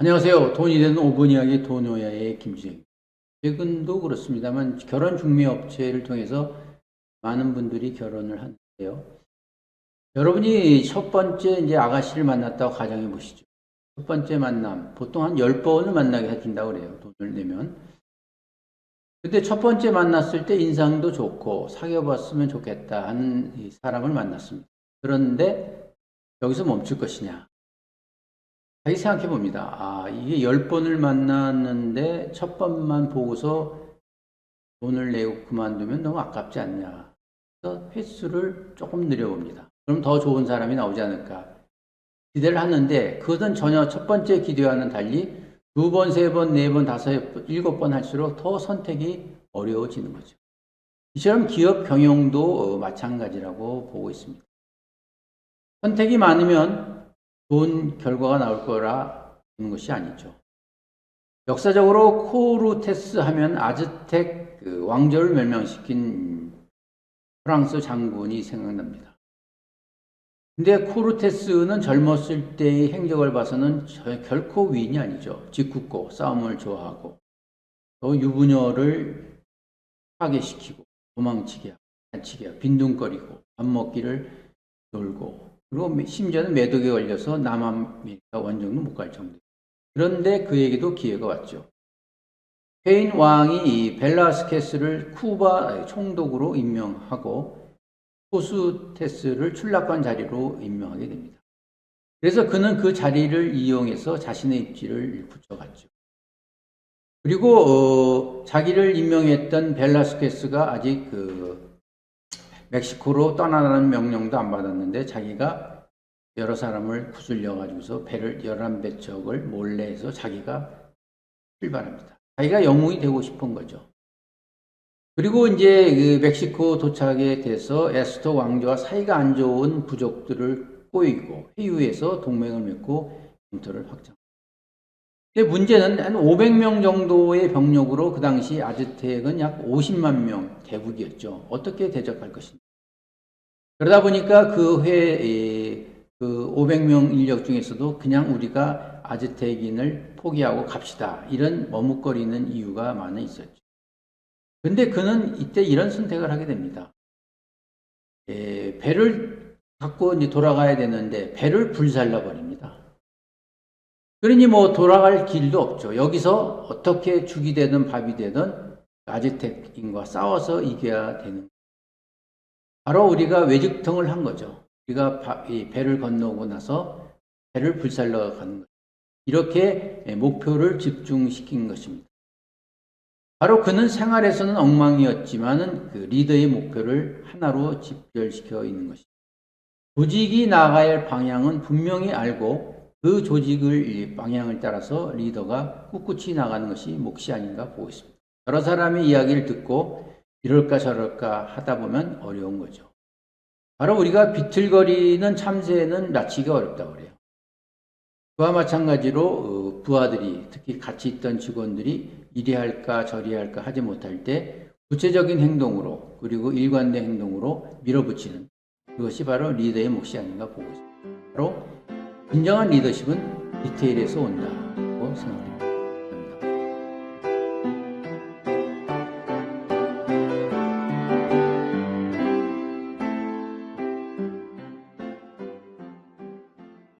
안녕하세요. 돈이 되는 5분 이야기 돈오야의 김주정입니다. 최근도 그렇습니다만 결혼 중매 업체를 통해서 많은 분들이 결혼을 하는데요. 여러분이 첫 번째 이제 아가씨를 만났다고 가정해 보시죠. 첫 번째 만남, 보통 한 10번을 만나게 해준다고 그래요. 돈을 내면. 근데 첫 번째 만났을 때 인상도 좋고 사귀어봤으면 좋겠다 하는 이 사람을 만났습니다. 그런데 여기서 멈출 것이냐? 다시 생각해 봅니다. 아, 이게 열 번을 만났는데 첫 번만 보고서 돈을 내고 그만두면 너무 아깝지 않냐. 그래서 횟수를 조금 늘려봅니다. 그럼 더 좋은 사람이 나오지 않을까. 기대를 하는데 그것은 전혀 첫 번째 기대와는 달리 두 번, 세 번, 네 번, 다섯 번, 일곱 번 할수록 더 선택이 어려워지는 거죠. 이처럼 기업 경영도 어, 마찬가지라고 보고 있습니다. 선택이 많으면 좋은 결과가 나올 거라 보는 것이 아니죠. 역사적으로 코르테스 하면 아즈텍 그 왕조를 멸망시킨 프랑스 장군이 생각납니다. 근데 코르테스는 젊었을 때의 행적을 봐서는 결코 위인이 아니죠. 짓궂고 싸움을 좋아하고 또 유부녀를 파괴시키고 도망치게 하고 빈둥거리고 밥 먹기를 놀고 그리고 심지어는 매독에 걸려서 남아메리카 원정도 못 갈 정도. 그런데 그에게도 기회가 왔죠. 스페인 왕이 벨라스케스를 쿠바 총독으로 임명하고 포스테스를 출납관 자리로 임명하게 됩니다. 그래서 그는 그 자리를 이용해서 자신의 입지를 붙여갔죠. 그리고 어, 자기를 임명했던 벨라스케스가 아직 그 멕시코로 떠나라는 명령도 안 받았는데 자기가 여러 사람을 구슬려 가지고서 배를 11배 척을 몰래 해서 자기가 출발합니다. 자기가 영웅이 되고 싶은 거죠. 그리고 이제 그 멕시코 도착에 돼서 에스토 왕조와 사이가 안 좋은 부족들을 꼬이고 회유해서 동맹을 맺고 영토를 확장. 근데 문제는 한 500명 정도의 병력으로 그 당시 아즈텍은 약 50만 명 대국이었죠. 어떻게 대적할 것인가. 그러다 보니까 그 회, 그 500명 인력 중에서도 그냥 우리가 아즈텍인을 포기하고 갑시다. 이런 머뭇거리는 이유가 많이 있었죠. 근데 그는 이때 이런 선택을 하게 됩니다. 에, 배를 갖고 이제 돌아가야 되는데 배를 불살라 버립니다. 그러니 뭐 돌아갈 길도 없죠. 여기서 어떻게 죽이 되든 밥이 되든 아즈텍인과 싸워서 이겨야 되는. 바로 우리가 외직통을 한 거죠. 우리가 배를 건너고 나서 배를 불살러 가는 거죠. 이렇게 목표를 집중시킨 것입니다. 바로 그는 생활에서는 엉망이었지만은 그 리더의 목표를 하나로 집결시켜 있는 것입니다. 조직이 나가야 할 방향은 분명히 알고 그 조직을 방향을 따라서 리더가 꿋꿋이 나가는 것이 몫이 아닌가 보고 있습니다. 여러 사람의 이야기를 듣고 이럴까 저럴까 하다 보면 어려운 거죠. 바로 우리가 비틀거리는 참새는 낚시가 어렵다고 그래요. 그와 마찬가지로 어, 부하들이 특히 같이 있던 직원들이 이리 할까 저리 할까 하지 못할 때 구체적인 행동으로 그리고 일관된 행동으로 밀어붙이는 그것이 바로 리더의 몫이 아닌가 보고 있습니다. 바로 진정한 리더십은 디테일에서 온다고 생각합니다.